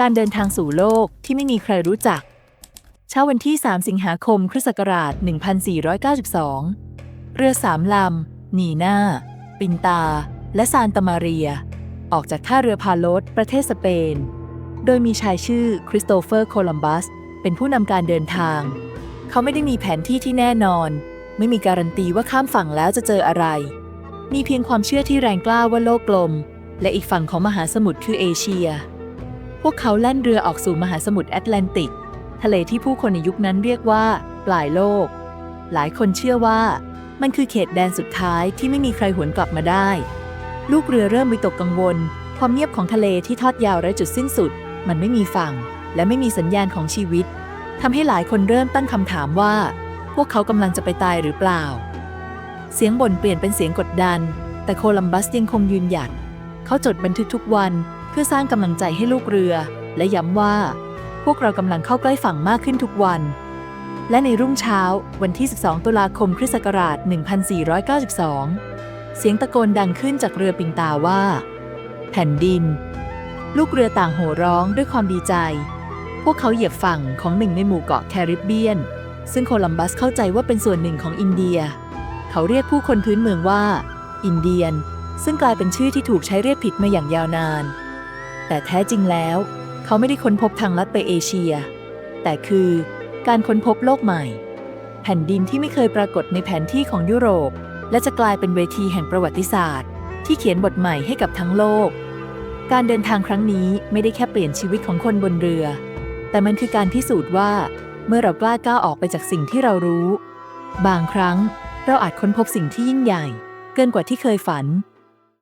การเดินทางสู่โลกที่ไม่มีใครรู้จัก เช้าวันที่ 3 สิงหาคม คริสต์ศักราช 1492 เรือสามลำนีนาปินตา และซานตามาเรีย ออกจากท่าเรือพาโลสประเทศสเปน โดยมีชายชื่อคริสโตเฟอร์โคลัมบัส เป็นผู้นำการเดินทาง เขาไม่ได้มีแผนที่ที่แน่นอน ไม่มีการันตีว่าข้ามฝั่งแล้วจะเจออะไร มีเพียงความเชื่อที่แรงกล้าว่าโลกกลม และอีกฝั่งของมหาสมุทรคือเอเชีย พวกเขาแล่นเรือออกสู่มหาสมุทรแอตแลนติก ทะเลที่ผู้คนในยุคนั้นเรียกว่า ปลายโลก หลายคนเชื่อว่า มันคือเขตแดนสุดท้ายที่ไม่มีใครหวนกลับมาได้ ลูกเรือเริ่มวิตกกังวล ความเงียบของทะเลที่ทอดยาวไร้จุดสิ้นสุด มันไม่มีฝั่ง และไม่มีสัญญาณของชีวิตทำให้หลายคนเริ่มตั้งคำถามว่า พวกเขากำลังจะไปตายหรือเปล่า เสียงบ่นเปลี่ยนเป็นเสียงกดดัน แต่โคลัมบัสยังคงยืนหยัด เขาจดบันทึกทุกวัน เพื่อสร้างกำลังใจให้ลูกเรือ และย้ำว่า พวกเรากำลังเข้าใกล้ฝั่งมากขึ้นทุกวัน และในรุ่งเช้าวันที่ 12 ตุลาคมคริสต์ศักราช 1492 เสียงตะโกนดังขึ้นจากเรือปิงตาว่า แผ่นดิน ลูกเรือต่างโห่ร้องด้วยความดีใจ พวกเขาเหยียบฝั่งของหนึ่งในหมู่เกาะแคริบเบียน ซึ่งโคลัมบัสเข้าใจว่าเป็นส่วนหนึ่งของอินเดีย เขาเรียกผู้คนพื้นเมืองว่า อินเดียน ซึ่งกลายเป็นชื่อที่ถูกใช้เรียกผิดมาอย่างยาวนาน แต่แท้จริงแล้ว เขาไม่ได้ค้นพบทางลัดไปเอเชีย แต่คือการค้นพบโลกใหม่ แผ่นดินที่ไม่เคยปรากฏในแผนที่ของยุโรป และจะกลายเป็นเวทีแห่งประวัติศาสตร์ ที่เขียนบทใหม่ให้กับทั้งโลก การเดินทางครั้งนี้ไม่ได้แค่เปลี่ยนชีวิตของคนบนเรือ แต่มันคือการพิสูจน์ว่า เมื่อเรากล้าก้าวออกไปจากสิ่งที่เรารู้ บางครั้งเราอาจค้นพบสิ่งที่ยิ่งใหญ่ เกินกว่าที่เคยฝัน